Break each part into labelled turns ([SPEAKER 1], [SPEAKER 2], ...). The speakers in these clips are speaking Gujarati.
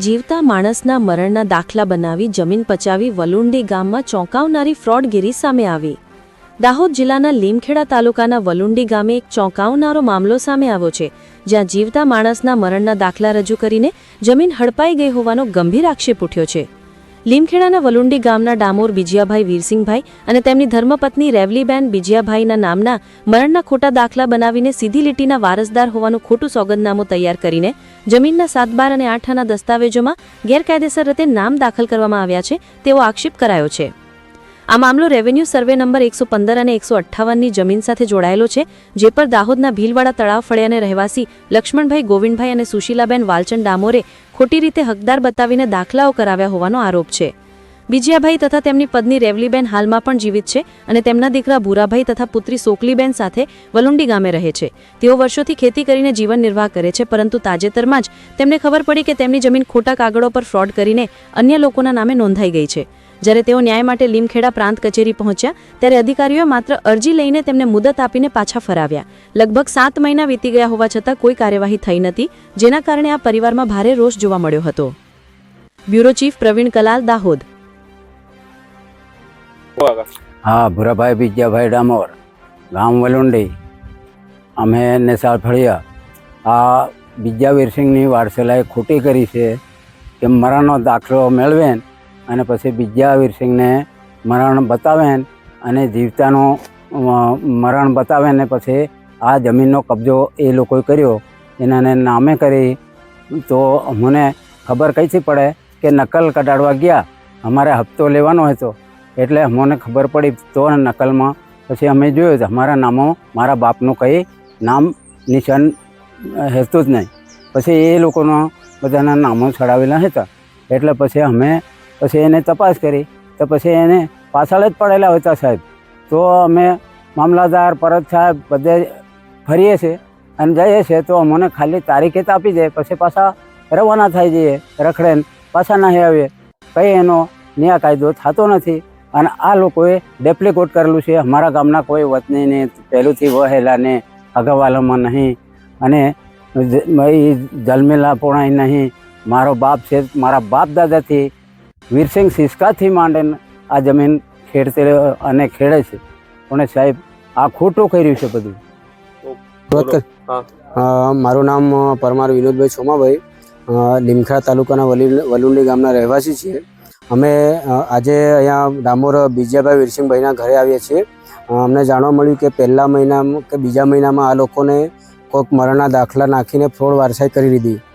[SPEAKER 1] જીવતા માણસના મરણના દાખલા બનાવી જમીન પચાવી વલુંડી ગામમાં ચોંકાવનારી ફ્રોડગીરી સામે આવી. દાહોદ જિલ્લાના લીમખેડા તાલુકાના વલુંડી ગામે એક ચોંકાવનારો મામલો સામે આવ્યો છે, જ્યાં જીવતા માણસના મરણના દાખલા રજૂ કરીને જમીન હડપાઈ ગઈ હોવાનો ગંભીર આક્ષેપ ઉઠ્યો છે. લીમખેડાના વલુંડી ગામના ડામોર બીજિયાભાઈ વીરસિંહભાઈ અને તેમની ધર્મપત્ની રેવલીબેન બીજિયાભાઈના નામના મરણના ખોટા દાખલા બનાવીને સીધી લીટીના વારસદાર હોવાનું ખોટું સોગંદનામું તૈયાર કરીને જમીનના સાત બાર અને આઠના દસ્તાવેજોમાં ગેરકાયદેસર રીતે નામ દાખલ કરવામાં આવ્યા છે, તેવો આક્ષેપ કરાયો છે. આ મામલો રેવન્યુ સર્વે નંબર એકસો પંદર અને એકસો અઠ્ઠાવનની જમીન સાથે જોડાયેલો છે, જે પર દાહોદના ભીલવાડા તળાવ ફળિયાને રહેવાસી લક્ષ્મણભાઈ ગોવિંદભાઈ અને સુશીલાબેન વાલચંદ ડામોરે ખોટી રીતે હકદાર બતાવીને દાખલાઓ કરાવ્યા હોવાનો આરોપ છે. બીજિયાભાઈ તથા તેમની પત્ની રેવલીબેન હાલમાં પણ જીવિત છે અને તેમના દીકરા ભૂરાભાઈ તથા પુત્રી સોકલીબેન સાથે વલુંડી ગામે રહે છે. તેઓ વર્ષોથી ખેતી કરીને જીવન નિર્વાહ કરે છે, પરંતુ તાજેતરમાં જ તેમને ખબર પડી કે તેમની જમીન ખોટા કાગળો પર ફ્રોડ કરીને અન્ય લોકોના નામે નોંધાઈ ગઈ છે. જ્યારે તેઓ ન્યાય માટે લીમખેડા પ્રાંત કચેરી પહોંચ્યા, ત્યારે અધિકારીઓએ માત્ર અરજી લઈને તેમને મુદત આપીને પાછા ફરાવ્યા. લગભગ સાત મહિના વીતી ગયા હોવા છતાં કોઈ કાર્યવાહી થઈ નથી, જેના કારણે આ પરિવારમાં ભારે રોષ જોવા મળ્યો હતો. Bureau chief Pravin Kalal, Dahod.
[SPEAKER 2] હા, ભૂરાભાઈ બીજાભાઈ ડામોર, ગામ વલુંડી. અમે નેસાળ ફળિયા આ બીજા વીરસિંહની વારસેલાએ ખોટી કરી છે, કે મરણનો દાખલો મેળવેન અને પછી બીજા વીરસિંહને મરણ બતાવેન અને જીવતાનું મરણ બતાવે ને પછી આ જમીનનો કબજો એ લોકોએ કર્યો. એનાને નામે કરી તો મને ખબર કઈથી પડે કે નકલ કઢાડવા ગયા. અમારે હપ્તો લેવાનો હતો. એટલે અમને ખબર પડી તો નકલમાં પછી અમે જોયું તો અમારા નામો મારા બાપનું કંઈ નામ નિશાન હતું જ નહીં. પછી એ લોકોના બધાના નામો ચડાવેલા હતા. એટલે પછી અમે પછી એને તપાસ કરી, તો પછી એને પાછળ જ પડેલા હતા સાહેબ. તો અમે મામલાદાર પરત સાહેબ બધે ફરીએ છીએ અને જઈએ છીએ, તો અમને ખાલી તારીખે જ આપી દે, પછી પાછા રવાના થઈ જઈએ, રખડે પાછા નહીં આવીએ. કંઈ એનો ન્યાય કાયદો થતો નથી અને આ લોકોએ ડેપ્લિકોટ કરેલું છે. અમારા ગામના કોઈ વતનીને પહેલુંથી વહેલા ને અગાવાલામાં નહીં અને એ જન્મેલા પોણાય નહીં. મારો બાપ છે, મારા બાપ દાદાથી વીરસિંહ સિસકાથી માંડીને આ જમીન ખેડતે અને ખેડે છે. પણ સાહેબ આ ખોટું કર્યું છે બધું?
[SPEAKER 3] મારું નામ પરમાર વિનોદભાઈ સોમાભાઈ. અ, લીમખેડા તાલુકાના વલી વલુંડી ગામના રહેવાસી છીએ. અમે આજે અહીંયા ડામોર બીજાભાઈ વીરસિંહભાઈના ઘરે આવ્યા છીએ. અમને જાણવા મળ્યું કે પહેલા મહિનામાં કે બીજા મહિનામાં આ લોકોને કોઈક મરણના દાખલા નાખીને ફ્રોડ વારસાઈ કરી લીધી અ,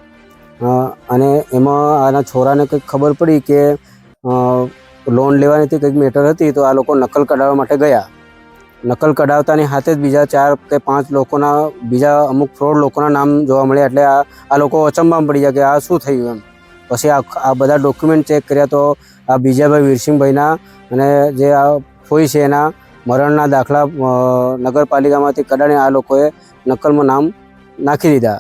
[SPEAKER 3] અને એમાં આના છોરાને કંઈક ખબર પડી કે લોન લેવાની હતી કંઈક મેટર હતી તો આ લોકો નકલ કઢાવવા માટે ગયા. નકલ કઢાવતાની હાથે જ બીજા ચાર કે પાંચ લોકોના, બીજા અમુક ફ્રોડ લોકોના નામ જોવા મળ્યા એટલે આ આ લોકો અચંબામાં પડી ગયા કે આ શું થયું એમ. પછી આ આ બધા ડોક્યુમેન્ટ ચેક કર્યા તો આ બીજાભાઈ વીરસિંહભાઈના અને જે આ ફોઈ છે એના મરણના દાખલા નગરપાલિકામાંથી કઢાવીને આ લોકોએ નકલમાં નામ નાખી દીધા.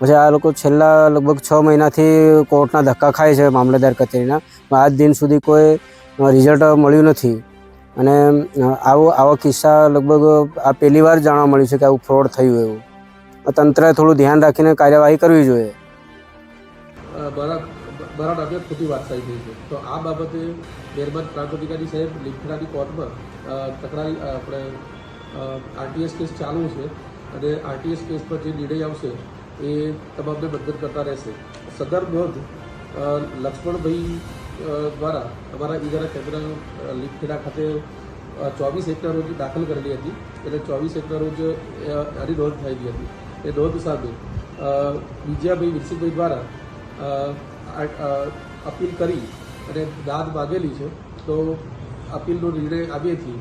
[SPEAKER 3] પછી આ લોકો છેલ્લા લગભગ છ મહિનાથી કોર્ટના ધક્કા ખાય છે મામલતદાર કચેરીના. આજ દિન સુધી કોઈ રિઝલ્ટ મળ્યું નથી. અને આવો, આવા કિસ્સા લગભગ, આ પહેલી વાર જાણવા મળ્યું છે કે આવું ફ્રોડ થયું એવું. તંત્રએ થોડું ધ્યાન રાખીને કાર્યવાહી કરવી જોઈએ.
[SPEAKER 4] આરટીએસ કેસ ચાલુ છે. અને આરટીએસ કેસ પર જે નિર્ણય આવશે એ તમામને બંધન કરતા રહેશે. સદર નોંધ લક્ષ્મણભાઈ દ્વારા અમારા ઈજારા કેન્દ્ર લીમખેડા ખાતે ચોવીસ એકના રોજ દાખલ કરેલી હતી. એટલે ચોવીસ એકના રોજ આની નોંધ થયેલી હતી. એ નોંધ સામે વિજયાભાઈ વિરસિંહભાઈ દ્વારા અપીલ કરી અને દાદ માગેલી છે. તો અપીલનો નિર્ણય આવ્યેથી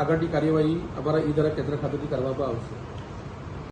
[SPEAKER 4] આગળની કાર્યવાહી અમારા ઈ ધારા કેન્દ્ર ખાતેથી કરવામાં આવશે.